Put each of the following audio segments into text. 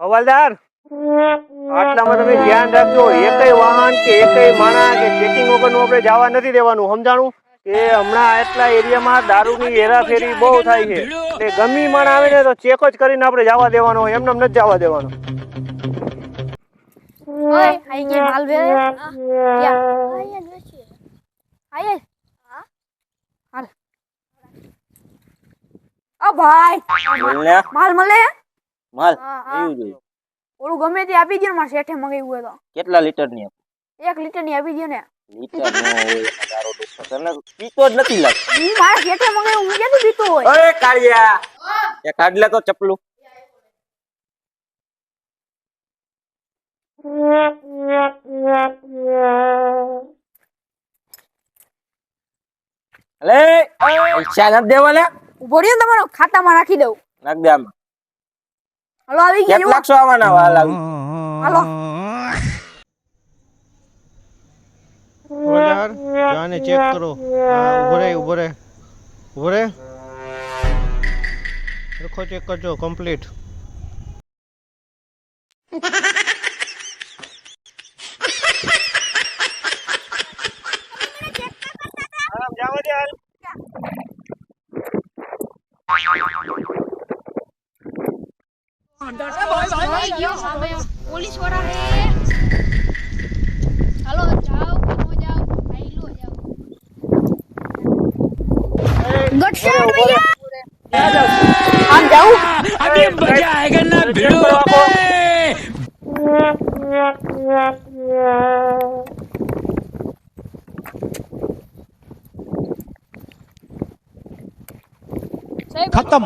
હવાલદાર આટલામાં તમે ધ્યાન રાખજો. એકય વાહન કે એકય માણસ કે ચેકિંગ વગરનું આપણે જવા નથી દેવાનું. સમજાણું? કે હમણાં એટલા એરિયામાં દારૂની હેરાફેરી બહુ થાય છે. એટલે ગમી માણ આવે ને તો ચેક જ કરીને આપણે જવા દેવાનો હોય. એમને નથી જવા દેવાનો. ઓય આઈ કે માલ બે ક્યાં? આય હાલ. ઓ ભાઈ. માલ મળે માલ. એવું જોઈએ. ઓલું ગમે તે આપી દે મારે શેઠે મંગાવ્યું હોય કેટલા લીટરની આપી? એક લીટરની આપી દે ને. લીટર નો હોય દારૂ ડૂબતો. તને પીતો જ નથી લાગતો. હું મારા શેઠે મંગાવ્યું હું ક્યાંથી પીતો હોય? અરે કાળિયા એ કાઢ લે તો ચપલું. અલે પૈસા નથી દેવા લે ઊભો રહ્યો તમારો ખાતામાં નાખી દઉં. નાખ દે આમાં. હલો આવી ગયા જુઓ. કેટલાક સો આવવાના વાલ. આવી હાલો. હવાલદાર જાને ચેક કરો. ઊભો રે ઊભો રે ઊભો રે રખો ચેક કરજો કમ્પ્લીટ જાવા દે હાલ. પોલીસવાળા રે હાલો જાઓ કમો જાઓ. આઈલો જાઓ. આમ જાઉં? ખતમ.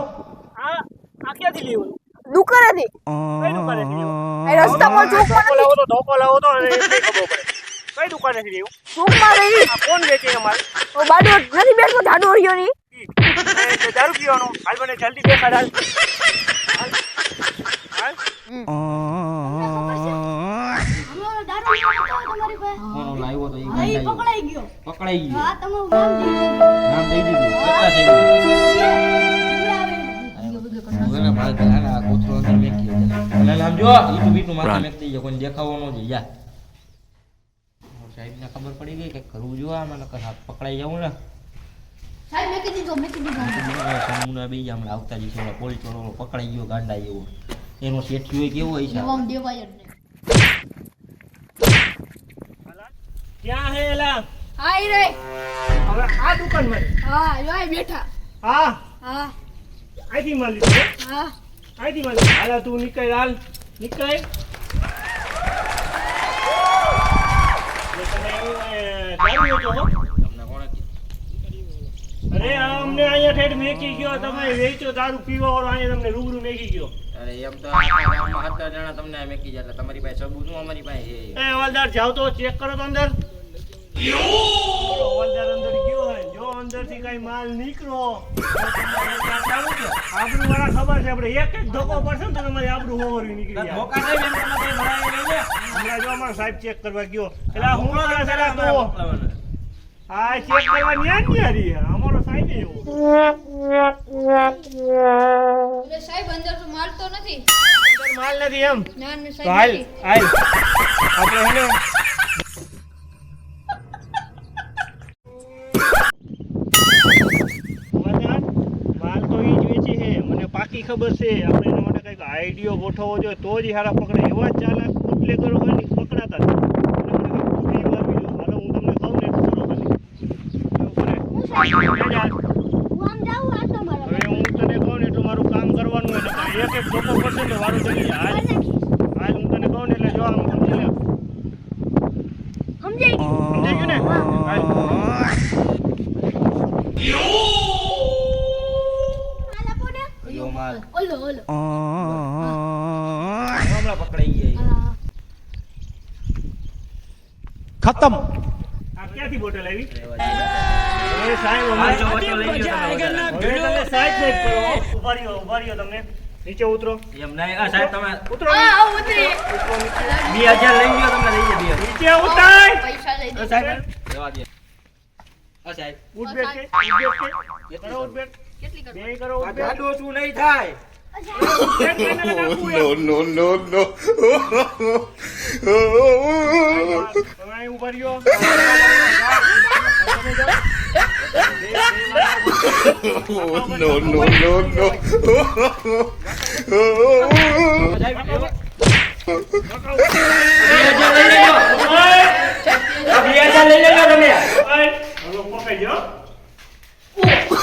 આ આ ક્યાંથી લેવું દુકાનેથી કઈ દુકાનેથી લેવું એ પર ચોકમાં પર લાવો તો ધોકો લાવો તો અને ખબર પડે. કઈ દુકાનેથી લેવું ચોકમાં રહી આ કોણ વેચે અમારે? તો બાજુ નથી બેઠો ઢાડો રહ્યો ની દારૂ પીવાનો. હાલ મને જલ્દી દેખાડ હાલ. હતો પકડાઈ ગયો. પકડાઈ ગયો. નામ દઈ દીધું. કેટલા છે હમણાં આવે. ઓલા ભાઈ પેલા આ કોથળો અંદર મેકી દે ઓલા લામ જો ઈટુ બીટુ માથે મેકી દઈએ કોઈ દેખાવો ન જોઈએ જા. સાહેબ ને ખબર પડી ગઈ કે કરવું જો આ મને કઈ હાથ પકડાઈ જાવું ને. સાહેબ મેકી દીધો મેકી દીધો. સમૂહના હમણાં આવતા જશે ઓલા પોલીસ વાળો પકડાઈ ગયો ગાંડા જેવો. એનો શેઠિયો કેવો હોય છે? ક્યાં હે એલા? આઈ રે. હવે આ દુકાનમાં હા જો આ બેઠા. હા? હા. અહીંથી માલ હા. આઈથી માલ લીધો. હાલા તું નીકળ હાલ. નીકળ? અરે અમને અહીંયા ઠેઠ મેકી ગયો. તમે વેચો દારૂ પીવો અહીંયા તમને રૂબરૂ મેકી ગયો. અરે એમ તો આખા જણા તમને મેકી જાય એટલે તમારી પાસે સબૂત શું અમારી પાસે એ હવાલદાર જાવ તો ચેક કરો તો અંદર. હવાલદાર અંદર ગયો હોય જો અંદરથી કઈ માલ નીકળો આપણું વાળા ખબર છે આપણે એક એક ધોકો પડશે ને તમે આબરૂ હોવરવી નીકળી નહીં નહીં. હમણાં જો અમારો સાહેબ ચેક કરવા ગયો. એટલે હું છે તો આ ચેક કરવા ન્યા જ ન્યા રહી અમારો સાહેબ એવો. સાહેબ અંદર તો મારતો નથી. અંદર માલ નથી એમ. ના ના તો હાલ હાલ. આપણે હે મને ખબર છે આપણે એના માટે કંઈક આઈડિયો ગોઠવવો જોઈએ તો જ હારા પકડે. એવા જ ચાલાક બુટલેગરો હોય ને પકડાતા. હાલો હું તમને કહું ને ખાલી. જા. હું હવે તને કહું ને એટલું મારું કામ કરવાનું હોય ને એક એક ધોકો પડશે ને વારું ચડી જાય. હાલ. હું તને કહું ને એટલે જો આમ સમજી લે. સમજાઈ ગયું? સમજાઈ ગયું ને હાલ હાલ આપો ને કયો માલ ઓલો ઓલો હમણાં પકડાઈ ગયા હા ખતમ આ ક્યાંથી બોટલ આવી એ સાહેબ અમારે પાંચસો બોટલ લઈ ગયો તમે હવે તમે સાહેબ ને જ કરો ઊભા રહ્યો ઊભા રહ્યો તમને નીચે ઉતરો એમ નહીં આ સાહેબ તમે ઉતરો હા આવું ઉતરી ઉતરો નીચે બે હજાર લઈ ગયો તમને લઈ જાય બે નીચે ઉતાર પૈસા લઈ હજાર દે સાહેબ રહેવા દે હા સાહેબ ઉઠ બેઠ કે ઉઠ બેઠ કે કરો ઉઠ બેઠ કેટલી કરો બે કરો જાડો શું નહીં થાય? no, no, no, no. તમે no, no, no, no.